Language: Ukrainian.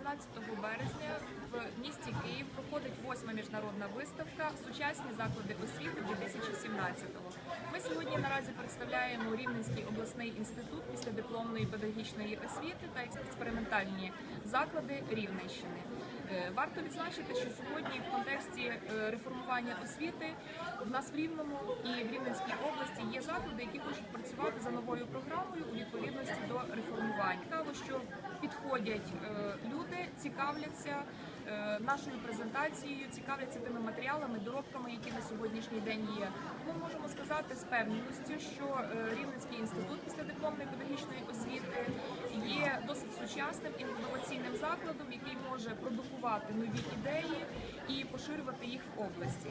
18 березня в місті Київ проходить восьма міжнародна виставка Сучасні заклади освіти 2017-го. Ми сьогодні наразі представляємо Рівненський обласний інститут післядипломної педагогічної освіти та експериментальні заклади Рівненщини. Е, варто відзначити, що сьогодні в контексті е, реформування освіти в нас в Рівному і в Рівненській області є заклади, які хочуть працювати за новою програмою у відповідності до реформування. Цікаво, що підходять е, люди, цікавляться е, нашою презентацією, цікавляться тими матеріалами, доробками, які на сьогоднішній день є. Ми можемо сказати з певністю, що е, Рівненський інститут післядипломної педагогічної освіти є досить сучасним інноваційним закладом, який може продукувати нові ідеї і поширювати їх в області.